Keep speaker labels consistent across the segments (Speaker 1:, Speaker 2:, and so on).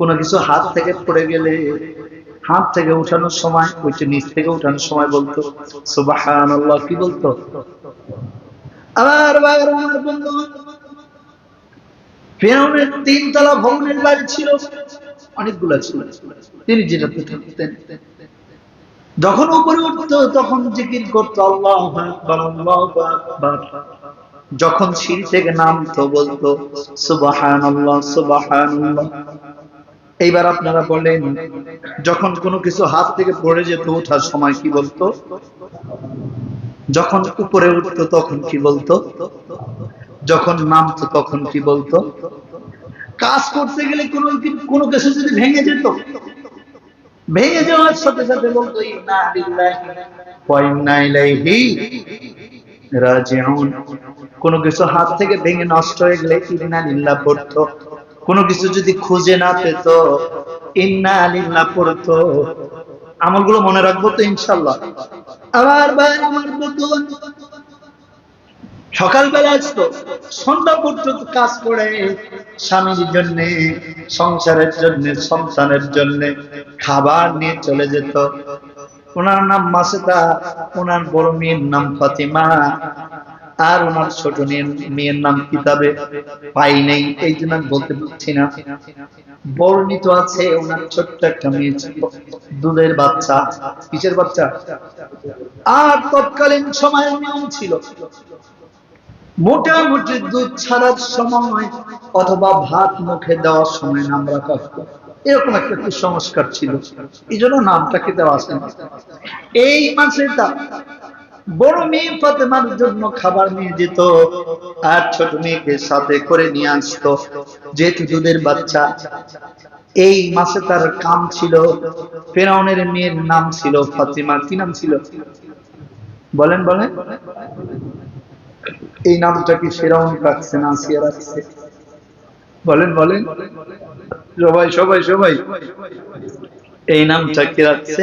Speaker 1: কোনো কিছু হাত থেকে পড়ে গেলে, হাত থেকে উঠানোর সময়, ওইটা নিচ থেকে উঠানোর সময় বলতো সুবাহান কি বলতো? বন্ধু, ফেরাউনের তিনতলা ভবনের বাড়ি ছিল, অনেকগুলা ছিল। তিনি যেটা থাকতেন যখন উপরে উঠতো, তখন জিকির করতো, আল্লাহ যখন সিঁড়ি থেকে নামতো, বলতো সুবাহান আল্লাহ এইবার আপনারা বলেন, যখন কোনো কিছু হাত থেকে পড়ে যেত ওঠার সময় কি বলতো? যখন উপরে উঠতো তখন কি বলতো? যখন নামতো তখন কি বলতো? কাজ করতে গেলে কোনো কোনো কিছু যদি ভেঙে যেত, ভেঙে যাওয়ার সাথে সাথে বলতো কোনো কিছু হাত থেকে ভেঙে নষ্ট হয়ে গেলে ইন্না লিল্লাহ পড়তো। কোনো কিছু যদি খুঁজে না পেত, ইন্না লিল্লাহ পড়তো। আমলগুলো মনে রাখব তো ইনশাল্লাহ আবার ভাই, আমার বন্ধুগণ সকালবেলা আসতো, সন্ধ্যা পর্যন্ত কাজ করে, স্বামীর জন্য, সংসারের জন্য, সন্তানের জন্য খাবার নিয়ে চলে যেত। ওনার নাম মাসেদা, ওনার বড় মেয়ের নাম ফাতিমা। আর ওনার ছোট মেয়ের নাম কিতাবে পাই নেই, এই জন্য আমি বলতে পারছি না। বর্ণিত আছে ওনার ছোট্ট একটা মেয়ে দুধের বাচ্চা, কিসের বাচ্চা? আর তৎকালীন সময়ের নিয়ম ছিল, মোটামুটি দুধ ছাড়ার সময় অথবা ভাত মুখে দেওয়ার সময় নাম রাখা হতো। এরকম একটা কুসংস্কার ছিল, এই জন্য নামটাকে দেওয়া আছে। এই মাসেটা বড় মেয়ে ফাতেমার জন্য খাবার নিয়ে যেত, আর ছোট মেয়েকে সাথে করে নিয়ে আসতো। যেহেতু দুধের বাচ্চা, এই মাসে তার কাম ছিল, ফেরাউনের মেয়ের নাম ছিল ফাতিমা। কি নাম ছিল? বলেন বলেন। এই নামটা কি ফেরাউন রাখছে না আসিয়া রাখছে? বলেন বলেন। সবাই সবাই সবাই। এই নামটা কি রাখছে?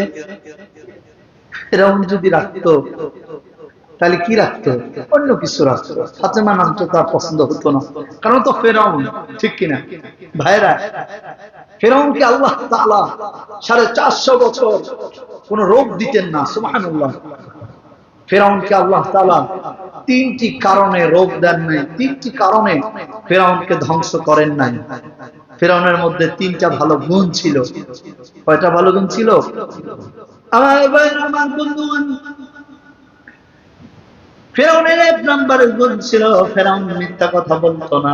Speaker 1: ফেরাউন যদি রাখতো তাহলে কি রাখতো? অন্য কিছু রাখতো। ফাতেমা নামটা তার পছন্দ হতো না। কারণ তো ফেরাউন, ঠিক কিনা? ভাইরা ফেরাউনকে আল্লাহ তাআলা সাড়ে চারশো বছর কোন রোগ দিতেন না, সুবহানাল্লাহ। ফেরাউনকে আল্লাহ তাআলা তিনটি কারণে রোগ দেন নাই। তিনটি কারণে ফেরাউনকে ধ্বংস করেন নাই। ফেরাউনের মধ্যে তিনটা ভালো গুণ ছিল। কয়টা ভালো গুণ ছিল? আমার ফেরাউনের এক নম্বরের গুণ ছিল, ফেরাউন মিথ্যা কথা বলতো না।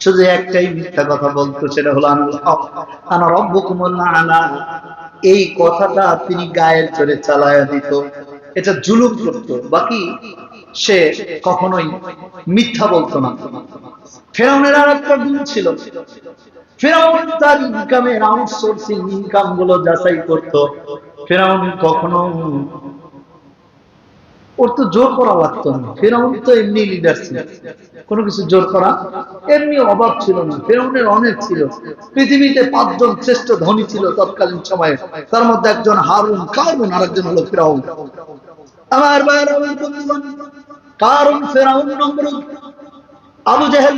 Speaker 1: শুধু একটাই মিথ্যা কথা বলতো, সেটা হলো, আনা রব্বকুমুল্লাহ আলা। এই কথাটা তিনি গায়ের চড়ে চালায়া দিত। এটা জুলুম করতো। বাকি সে কখনোই মিথ্যা বলতো না। ফেরাউনের আর একটা গুণ ছিল। ফেরাউন তার ইনকামের আউটসোর্সিং ইনকামগুলো যাচাই করতো। ফেরাউন কখনো ওর তো জোর করা লাগতো না। ফেরাউন তো এমনি লিডার ছিল। কোনো কিছু জোর করা এমনি অভাব ছিল না। ফেরাউনের অনেক ছিল। পৃথিবীতে পাঁচজন শ্রেষ্ঠ ধনী ছিল তৎকালীন সময়ে। তার মধ্যে একজন হারুন, কারুন আর একজন হলো ফেরাউন। আমার কারণ ফেরাউন নম্বর আবু জাহেল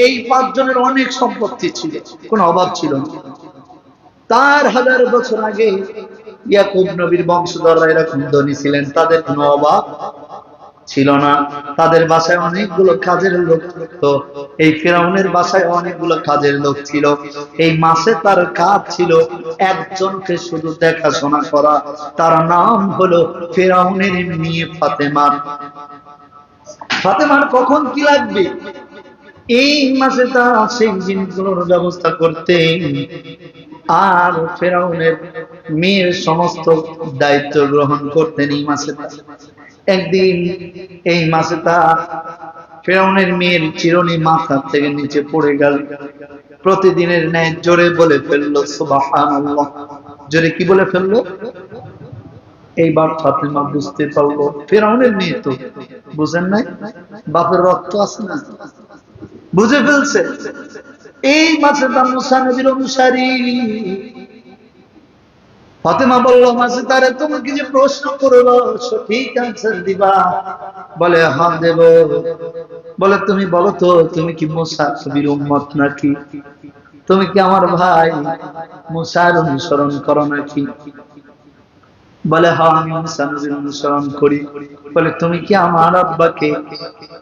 Speaker 1: এই পাঁচজনের অনেক সম্পত্তি ছিল। কোনো অভাব ছিল না। তার হাজার বছর আগে ইয়াকুব নবীর বংশধররা এরকম ধনী ছিলেন, তাদের কোনো অভাব ছিল না। তাদের বাসায় অনেকগুলো কাজের লোক থাকতো, এই ফেরাউনের বাসায় অনেকগুলো কাজের লোক ছিল। এই মাসে তার কাজ ছিল একজনকে শুধু দেখাশোনা করা, তার নাম হলো ফেরাউনের মেয়ে ফাতেমার ফাতেমার কখন কি লাগবে? এই মাসে তার সেই জিনিসগুলোর ব্যবস্থা করতে আর ফেরাউনের মেয়ের সমস্ত দায়িত্ব গ্রহণ করতেন এই মাসে। একদিন এই মাসে তা ফেরাউনের মেয়ের চিরনি মাথা থেকে নিচে পড়ে গেল। প্রতিদিনের ন্যায় জোরে বলে ফেলল, সুবহানাল্লাহ। জোরে কি বলে ফেলল? এইবার ফাতেমা বুঝতে পারল, ফেরাউনের মেয়ে তো, বুঝেন নাই? বাপের রক্ত আছে না? বুঝে ফেলছে। এই মাসে তার মুসা নবীর অনুসারী। ফাতেমা বলল মাসে তারে তুমি কি যে প্রশ্ন করল, সঠিক আনসার দিবা? বলে হ্যাঁ দেব। বলে, তুমি বলো তো, তুমি কি মুসা নবীর উম্মত নাকি? তুমি কি আমার ভাই? মুসার অনুসরণ করো নাকি? বলে হ্যাঁ আমি অনুসরণ করি। বলে, তুমি কি আমার আব্বাকে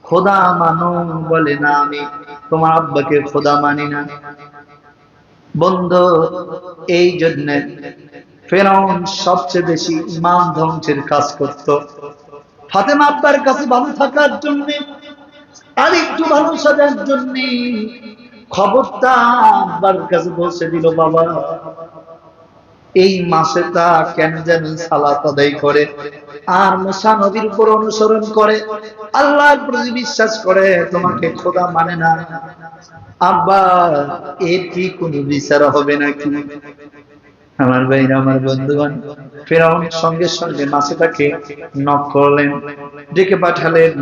Speaker 1: খোদা মানো? বলে, না, আমি তোমার আব্বাকে খোদা মানি না। বন্ধু, এই জন্য ফেরাউন সবচেয়ে বেশি ইমান ধ্বংসের কাজ করত। ফাতেমা আব্বার কাছে ভালো থাকার জন্য আর একটু ভালো সাজার জন্য খবরটা আব্বার কাছে বসে দিল, বাবা এই মাসে তা কেন যেন সালাত আদায় করে? আর মুসা নদীর উপর অনুসরণ করে। আল্লাহর প্রতি বিশ্বাস করে, তোমাকে খোদা মানে না। আব্বা এটি কোনো বিচার হবে নাকি? আমার ভাইরা, আমার বন্ধুগণ, ফেরাউন সঙ্গে সঙ্গে মাসেটাকে নক করলেন, ডেকে পাঠালেন,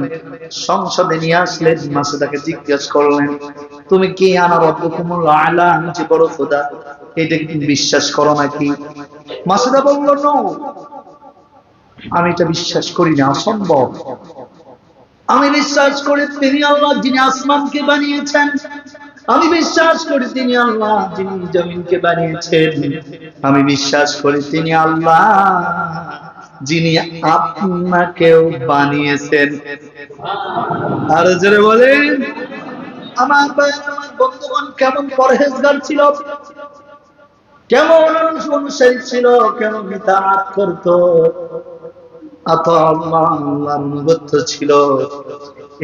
Speaker 1: সংসদে নিয়ে আসলেন মাসেটাকে জিজ্ঞেস করলেন, তুমি কি আনার রব্বকুমুল আলা? আমি যে বড় খোদা, এটা কি বিশ্বাস করো নাকি? মাসেদা বলল, নো, আমি এটা বিশ্বাস করি না, অসম্ভব। আমি বিশ্বাস করি তিনি আল্লাহ যিনি আসমানকে বানিয়েছেন আমি বিশ্বাস করি তিনি আল্লাহ, যিনি জমিনকে বানিয়েছেন। আমি বিশ্বাস করি তিনি আল্লাহ, যিনি আপনাকেও বানিয়েছেন। আর জোরে বলেন, আমার বন্ধুগণ কেমন পরহেজগার ছিল? কেমন অনুসারী ছিল? কেমন বিতাত করত? আল্লাহ ছিল।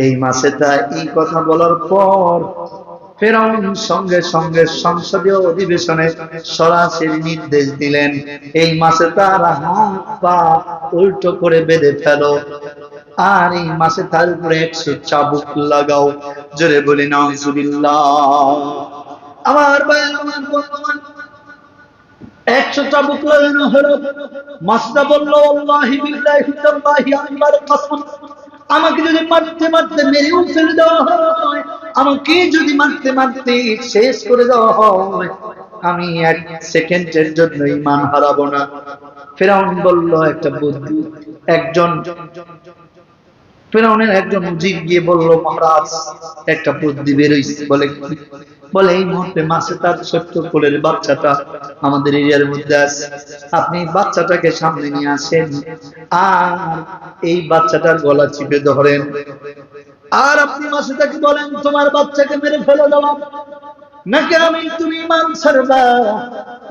Speaker 1: এই মাসে তা এই কথা বলার পর ফেরাউন সঙ্গে সঙ্গে সংসদীয় অধিবেশনে সরাসরি নির্দেশ দিলেন, এই মাসে তার হাত পা উল্টো করে বেঁধে ফেলো আর এই মাসে তার উপরে একশো চাবুক লাগাও। জোরে বলি আমার একশো চাবুক লাগানো হলো। মাসটা বলল আমাকে যদি মারতে মারতে মেরেও ফেলে দেওয়া হয় আমাকে যদি মারতে মারতে শেষ করে দেওয়া হয়, আমি এক সেকেন্ডের জন্য ইমান হারাবো না। ফেরাউন বলল, একটা বুদ্ধি, একজন ফেরাউনের একজন উজির গিয়ে বলল, মহারাজ, একটা বুদ্ধি বেরোইছে। বলে বলে, এই মুহূর্তে মাসে তার ছোট্ট কোলের বাচ্চাটা আমাদের এরিয়ার মধ্যে আছে। আপনি বাচ্চাটাকে সামনে নিয়ে আসেন। আর এই বাচ্চাটার গলা চিপে ধরেন। আর আপনি মাসে তাকে বলেন, তোমার বাচ্চাকে মেরে ফেলে দেওয়া। নাকি আমি তুমি ইমান ছাড়বা?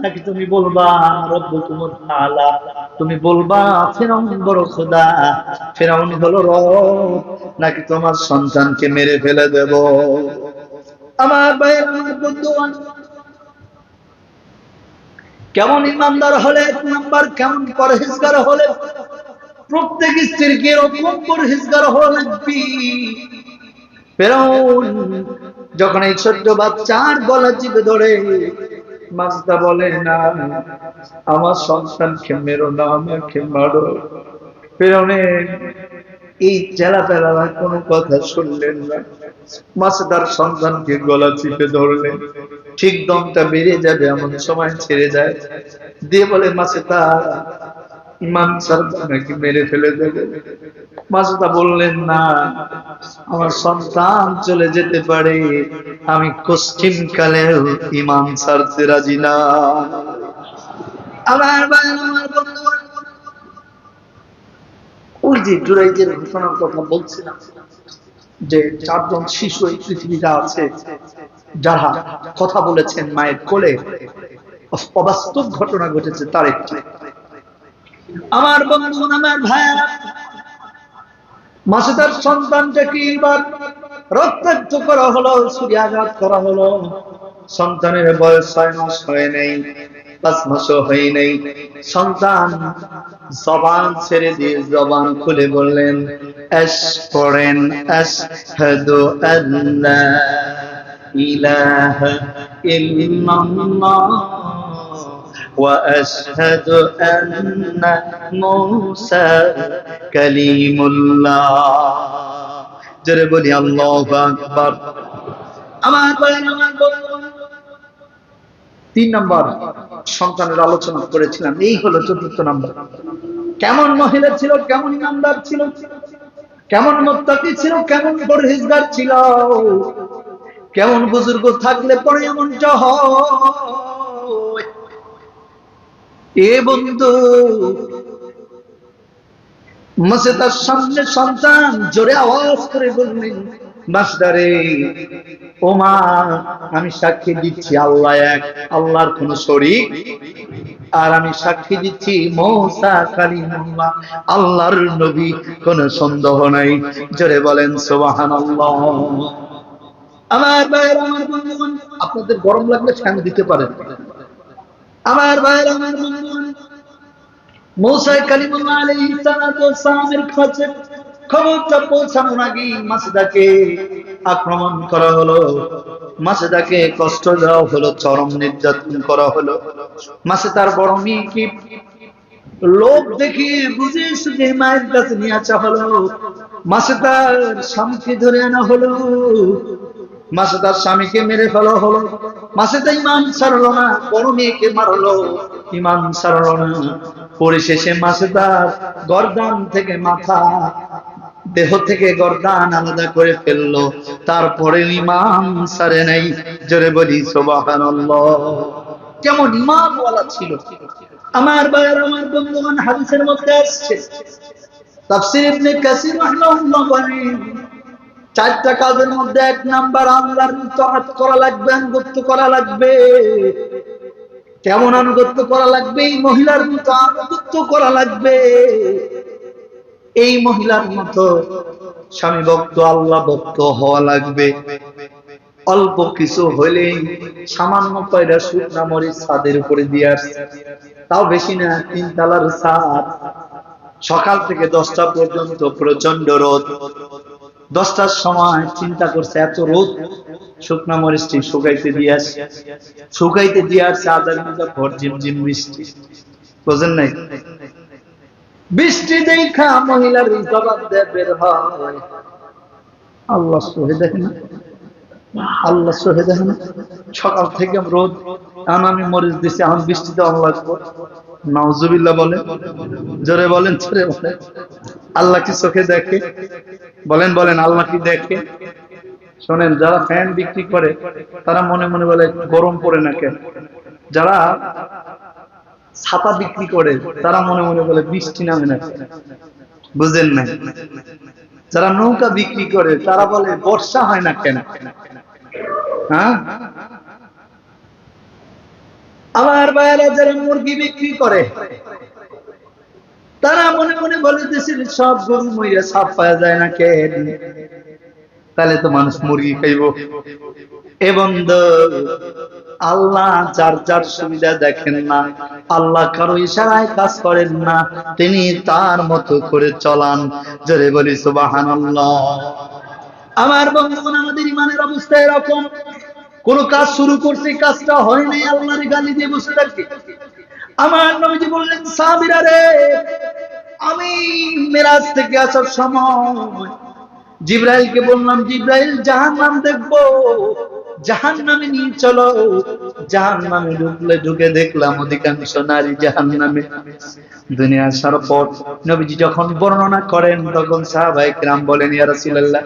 Speaker 1: নাকি তুমি বলবা, রব্ব তোমার আলা তুমি বলবা, ফেরাউন বড় খোদা, ফেরাউন হলো রব। নাকি তোমার সন্তানকে মেরে ফেলে দেব? আমার ভাই আমার বন্ধুগণ, কেমন ইমানদার হলে এক নাম্বার কেমন পরহেজগার হলে প্রত্যেক স্ত্রীকে এরকম পরহেজগার হওয়া লাগবে। ফেরাউন যখন এই ছোট্ট বাচ্চার গলা চিপে ধরে মাছটা বলে, না, আমার সন্তানকে মেরো না, আমাকে মারো। ফেরাউনে এই চেলা পেলারা কোনো কথা শুনলেন না। মাসে তার সন্তানকে গলা চিপে ধরলেন ঠিক দমটা বেরিয়ে যাবে, এমন সময় ছেড়ে যায়। দিয়ে বলে মাসে তার ইমাম নাকি মেরে ফেলে দেবে মাসুদা বললেন, না, আমার সন্তান চলে যেতে পারে। আমি কোশ্চিন কালেও ইমাম ছাড়তে রাজি না। আমার ওই যে জুরাইজের ঘটনার কথা বলছিলাম, যে চারজন শিশু এই পৃথিবীতে আছে, যারা কথা বলেছেন মায়ের কোলে। অবাস্তব ঘটনা ঘটেছে তার একটি। আমার বন্ধুগণ আমার ভাইয়ারা মাসে তার সন্তানটাকে এবার রক্তাক্ত করা হলো সূর্যাঘাত করা হলো? সন্তানের বয়স ছয় মাস হয়ে নেই, পাঁচ মাসও হয়ে নেই। সন্তান জবান ছেড়ে দিয়ে জবান খুলে বললেন, এস পড়েন, আশহাদু আল্লা ইলাহা ইল্লাল্লাহ। وأشهد أن موسى كليم الله জোরে বলি আল্লাহু আকবার আমার ভাই আমার বন্ধু তিন নম্বর সন্তানের আলোচনা করেছিলাম এই হলো চতুর্থ নম্বর কেমন মহিলা ছিল কেমন ইমানদার ছিল কেমন মোত্তাকি ছিল কেমন পরহেজগার ছিল কেমন বুজুর্গ থাকলে পরে এমনটা হয় এ বন্ধু তার সামনে সন্তান, জোরে আওয়াজ করে বললেন মাসদারে ও মা, আমি সাক্ষী দিচ্ছি আল্লাহ এক, আল্লাহর কোন শরীক। আর আমি সাক্ষী দিচ্ছি মৌসা কালিমুল্লাহ, আল্লাহর নবী, কোন সন্দেহ নাই। জোরে বলেন সোবাহান আমার ভাইয়ের, আমার বন্ধুগণ, আপনাদের গরম লাগলে ফ্যান দিতে পারেন। আমার ভাইয়ের আমার মৌসাই কালিমুল্লাহ আলাইহিস সালাতু ওয়াসসালামের কাছে খবরটা পৌঁছানোর আগে মাসদাকে আক্রমণ করা হলো। মাসেদাকে কষ্ট দেওয়া হলো, চরম নির্যাতন করা হলো। মাসে তার বড় মেয়েকে লোক দেখে বুঝে সুঝে মায়ের কাছে নিয়ে আসা হলো। মাসে তার স্বামীকে ধরে আনা হলো। মাসে তার স্বামীকে মেরে ফেলা হলো। মাসে তার ইমান ছাড়লো না, বড় মেয়েকে মারলো। না। পরিশেষে মাসে তার গরদান থেকে মাথা, দেহ থেকে গরদান আলাদা করে ফেলল। তারপরে ইমাম সারে নাই, জোরে বলি সোবাহান কেমন ইমাম বলা ছিল। আমার ভাইয়ের, আমার বন্ধুগণ হাদিসের মধ্যে আসছে। তাফসীর ইবনে কাসির বলেন চারটা কাজের মধ্যে এক নাম্বার আল্লাহর ইতাআত করা লাগবে, আনুগত্য করা লাগবে। কেমন আনুগত্য করা লাগবে? এই মহিলার মতো আনুগত্য করা লাগবে। এই মহিলার মতো স্বামী ভক্ত, আল্লাহ ভক্ত হওয়া লাগবে। অল্প কিছু হলেই সামান্য কয়টা শুকনা মরিচ ছাদের উপরে দিয়ে আসছে। তাও বেশি না, তিন তালার ছাদ। সকাল থেকে দশটা পর্যন্ত প্রচণ্ড রোদ। দশটার সময় চিন্তা করছে, এত রোদ, শুকনা মরিচটি শুকাইতে দিয়ে আসছে শুকাইতে দিয়ে আসছে আদার মধ্যে ভর ঝিমঝিম বৃষ্টি। বোঝেন নাই? বৃষ্টি দেখা মহিলার জবাব দেয় বের হয়। আল্লাহ সহে দেখে আল্লাহ সহে দেখে সকাল থেকে রোদ আমি মরিচ দিছি, এখন বৃষ্টিতে অন লাগবো। নাউজুবিল্লাহ বলে জোরে বলেন ছেড়ে বলে আল্লাহ কি চোখে দেখে? বলেন বলেন, আল্লাহ কি দেখে? শোনেন, যারা ফ্যান বিক্রি করে, তারা মনে মনে বলে, গরম পড়ে না কেন? যারা ছাতা বিক্রি করে, তারা মনে মনে বলে, বৃষ্টি নামে না বুঝেন না? যারা নৌকা বিক্রি করে, তারা বলে, বর্ষা হয় না কেন? হ্যাঁ? আমার বাইরে যারা মুরগি বিক্রি করে, তারা মনে মনে বলে দেশের সব গরু মইরা সাপ পাওয়া যায় না কেন তাহলে তো মানুষ মুরগি খাইব। এবং আল্লাহ যার যার সুবিধা দেখেন না, আল্লাহ কারও ইশারায় কাজ করেন না, তিনি তার মতো করে চলান। জোরে বলি সুবাহান আমার বন্ধু আমাদের ইমানের অবস্থা এরকম। কোন কাজ শুরু করছে, কাজটা হয় নাই আল্লাহর গালি দিয়ে বসে থাকি আমার নবীজি বললেন, সাবিরা রে, আমি মেরাজ থেকে আসার সময় জিব্রাইলকে বললাম, জিব্রাইল জাহান নাম দেখব। জাহান নামে নিয়ে চলো। জাহান নামে ঢুকলে ঢুকে দেখলাম অধিকাংশ নারী জাহান নামে দুনিয়া আসার পর নবীজি যখন বর্ণনা করেন, তখন সাহাবাই রাম বলেন ইয়ারসুল্লাহ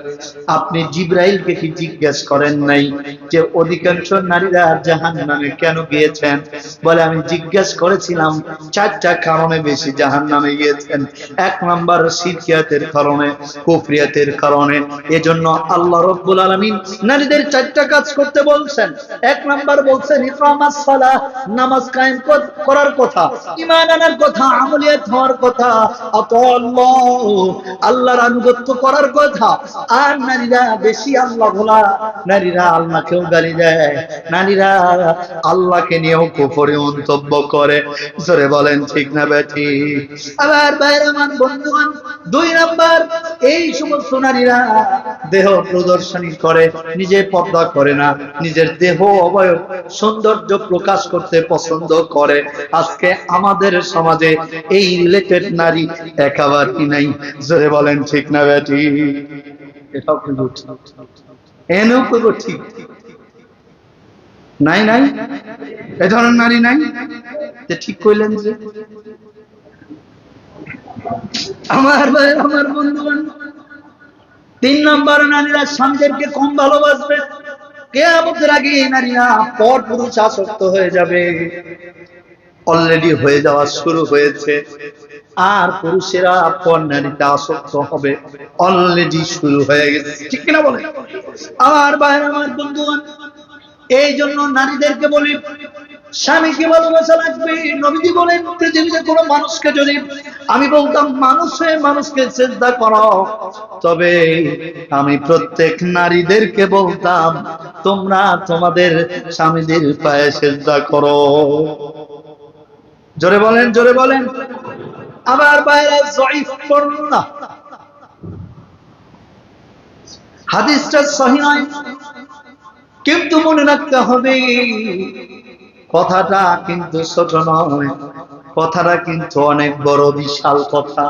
Speaker 1: আপনি জিব্রাইলকে কি জিজ্ঞেস করেন নাই যে অধিকাংশ নারীরা জাহান নামে কেন গিয়েছেন? বলে, আমি জিজ্ঞেস করেছিলাম, চারটা কারণে বেশি জাহান নামে গিয়েছেন। এক নম্বর শিরকিয়াতের কারণে, কুফরিয়াতের কারণে। এজন্য আল্লাহ রব্বুল আলমিন নারীদের চারটা কাজ করতে বলছেন। এক নাম্বার বলছেন, ইকামাস নামাজ কায়েম করার কথা। ঈমান আনার কথা, আমলিয়াত হওয়ার কথা। আতাল্লাহ আল্লাহর আনুগত্য করার কথা। আর নারীরা বেশি আল্লাহ ভোলা। নারীরা আল্লাহকেও গালি দেয়। নারীরা আল্লাহকে নিয়েও কুফরে মন্তব্য করে। জোরে বলেন, ঠিক না বেঠি? আবার বাইরে আমার বন্ধুগণ, দুই নাম্বার, এই সমস্ত নারীরা দেহ প্রদর্শনী করে, নিজে পর্দা করে না, নিজের দেহ অবয়ব সৌন্দর্য প্রকাশ করতে পছন্দ করে। আজকে আমাদের সমাজে এই রিলেটেড নারী একেবারেই নাই। জোরে বলেন, ঠিক না বেটি? এটাও ঠিক নাই নাই? এ ধরনের নারী নাই? ঠিক কইলেন যে। আমার আমার বন্ধু তিন নম্বর নারীরা স্বামীদেরকে কম ভালোবাসবে। কেয়ামতের আগে নারীরা পর পুরুষ আসক্ত হয়ে যাবে। অলরেডি হয়ে যাওয়া শুরু হয়েছে। আর পুরুষেরা পর নারীতে আসক্ত হবে। অলরেডি শুরু হয়ে গেছে। ঠিক কিনা বলে আর বাইরে আমার বন্ধু এই জন্য নারীদেরকে বলি, স্বামীকে ভালোবাসা লাগবে নবীজি বলেন, পৃথিবীতে কোনো মানুষকে যদি আমি বলতাম, মানুষ হয়ে মানুষকে চেষ্টা করো তবে আমি প্রত্যেক নারীদেরকে বলতাম, তোমরা তোমাদের স্বামীদের পায়ে চেষ্টা করো। জোরে বলেন জোরে বলেন। আবার বাইরে জয়ীফ করুন না। হাদিসটা সহি নয়। কিন্তু মনে রাখতে হবে, কথাটা কিন্তু ছোট নয়, কথাটা কিন্তু অনেক বড় বিশাল কথা।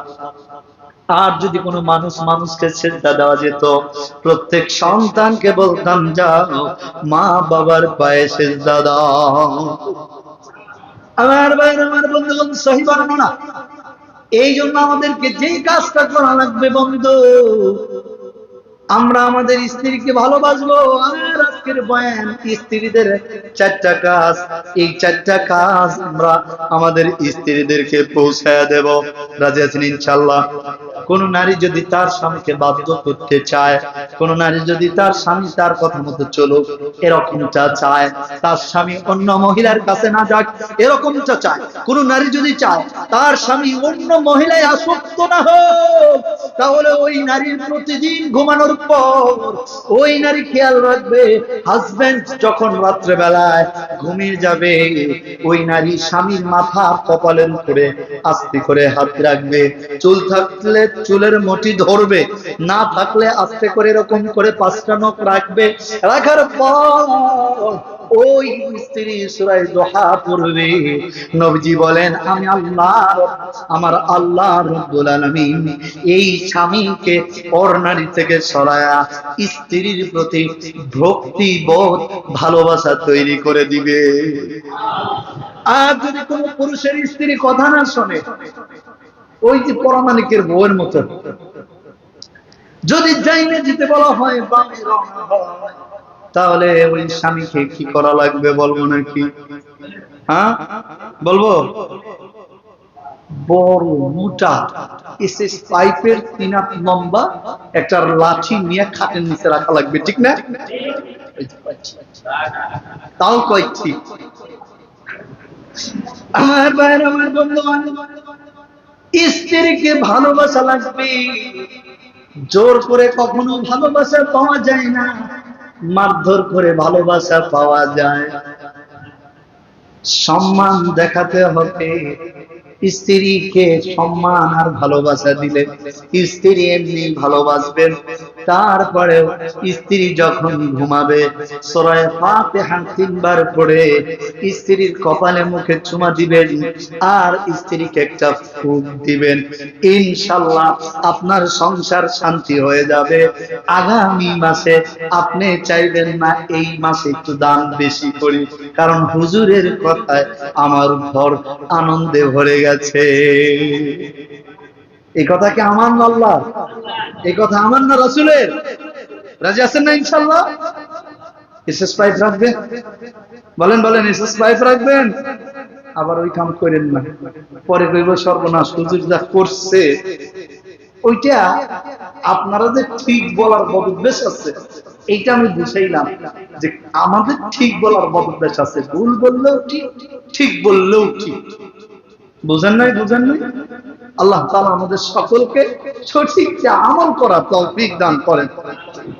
Speaker 1: আর যদি কোনো মানুষ মানুষকে শ্রদ্ধা দেওয়া যেত, প্রত্যেক সন্তানকে বলতাম, যাও, মা বাবার পায়ে শ্রদ্ধা দাও। আমার ভাই আমার সহি বর্ণনা। এই জন্য আমাদেরকে যেই কাজটা করা লাগবে বন্ধু আমরা আমাদের স্ত্রীকে ভালোবাসবো। আর আজকের বয়ান স্ত্রীদের? চারটা কাজ। এই চারটা কাজ আমরা আমাদের স্ত্রীদেরকে পৌঁছায় দেব। রাজি আছেন ইনশাল্লাহ কোন নারী যদি তার স্বামীকে বাধ্য করতে চায়, কোন নারী যদি তার স্বামী তার কথা মতো চলুক, এরকমটা চায়। তার স্বামী অন্য মহিলার কাছে না যাক, এরকমটা চায়। কোন নারী যদি চায়, তার স্বামী অন্য মহিলায় আসক্ত না হোক, তাহলে ওই নারীর প্রতিদিন ঘুমানোর পর ওই নারী খেয়াল রাখবে হাজবেন্ড যখন রাত্রে বেলায় ঘুমিয়ে যাবে, ওই নারী স্বামীর মাথা কপালের উপরে আস্তে করে হাত রাখবে। চুল থাকলে চুলের মটি ধরবে। না থাকলে আস্তে করে এরকম করে পাঁচটা নখ রাখবে। রাখার পর ওই স্ত্রী সুরাই দোহা পড়বে। নবজি বলেন, আমি আল্লাহ, আমার আল্লাহ এই স্বামীকে থেকে সরায়া স্ত্রীর প্রতি ভক্তি বোধ ভালোবাসা তৈরি করে দিবে। আর যদি কোনো পুরুষের স্ত্রী কথা না শোনে ওই যে পরমাণিকের বউয়ের মতো। যদি যাইনে যেতে বলা হয় তাহলে ওই স্বামীকে কি করা লাগবে বলব নাকি হ্যাঁ? বলব? বড় মোটা এসএস পাইপের তিন হাত লম্বা একটা লাঠি নিয়ে খাটের নিচে রাখা লাগবে, ঠিক না। তাও কয় ঠিক আমার ভাইয়ের আমার বন্ধু বান্ধব স্ত্রীকে ভালোবাসা লাগবে। জোর করে কখনো ভালোবাসা পাওয়া যায় না, মারধর করে ভালোবাসা পাওয়া যায়। সম্মান দেখাতে হবে। স্ত্রীকে সম্মান আর ভালোবাসা দিলে স্ত্রী এমনি ভালোবাসবেন। তারপরে স্ত্রী যখন ঘুমাবে, সরায় ফাতিহা তিনবার পড়ে স্ত্রীর কপালে মুখে চুমা দিবেন আর স্ত্রীকে একটা ফুক দিবেন। ইনশাল্লাহ আপনার সংসার শান্তি হয়ে যাবে। আগামী মাসে আপনি চাইবেন না এই মাসে একটু দান বেশি করি। কারণ হুজুরের কথায় আমার ঘর আনন্দে ভরে গেছে। এই কথা কি আমার আল্লাহ? এই কথা আমার না রসুলের? রাজি আছেন না ইনশাল্লাহ এসএস পাইপ রাখবেন? বলেন বলেন, এসএস পাইপ রাখবেন? আবার ওই কাম করেন না। পরে কইব সর্বনাশ, হুজুর যা করছে, ওইটা আপনারা যে ঠিক বলার বদভ্যাস আছে এইটা আমি বুঝাইলাম যে আমাদের ঠিক বলার বদভ্যাস আছে। ভুল বললেও ঠিক ঠিক বললেও ঠিক। বুঝেন নাই বুঝেন নাই? আল্লাহ তালা আমাদের সকলকে সঠিক যে আমল করা তৌফিক দান করেন।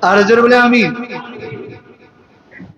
Speaker 1: আর জোরে বলে আমি